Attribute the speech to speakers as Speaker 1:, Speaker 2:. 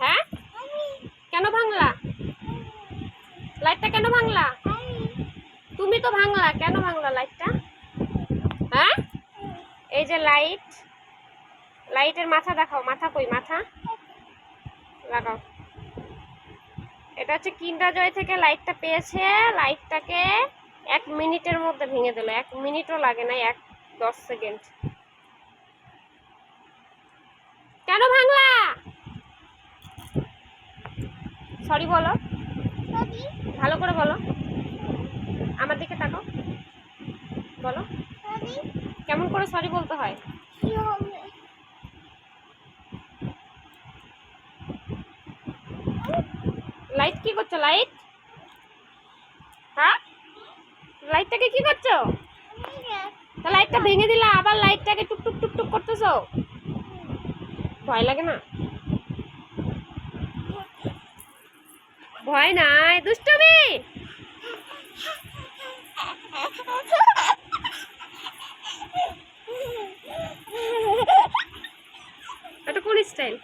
Speaker 1: হ্যাঁ? কেন ভাঙলা? লাইটটা কেন ভাঙলা? তুমি তো ভাঙলা, কেন ভাঙলা লাইটটা? হ্যাঁ? এই যে লাইট, লাইটের মাথা দেখাও, মাথা কই, মাথা? লাগাও। এটা হচ্ছে কিন্ডার জয় থেকে লাইটটা পেয়েছে, লাইটটাকে এক মিনিটের মধ্যে ভেঙে দিল, এক মিনিটও লাগে না এক দশ সেকেন্ড। কেন ভাঙলা? সরি বলো। ভালো করে বলো। আমার দিকে তাকাও। বলো। কেমন করে সরি বলতে হয়? লাইট কি করছ? লাইট হ্যাঁ? লাইটটাকে কি করছ? তা লাইটটা ভেঙে দিলা আবার লাইটটাকে টুক টুক টুক টুক করতেছো। ভয় লাগে না? ভয় নাই দুষ্টমি। এটা কোন স্টাইল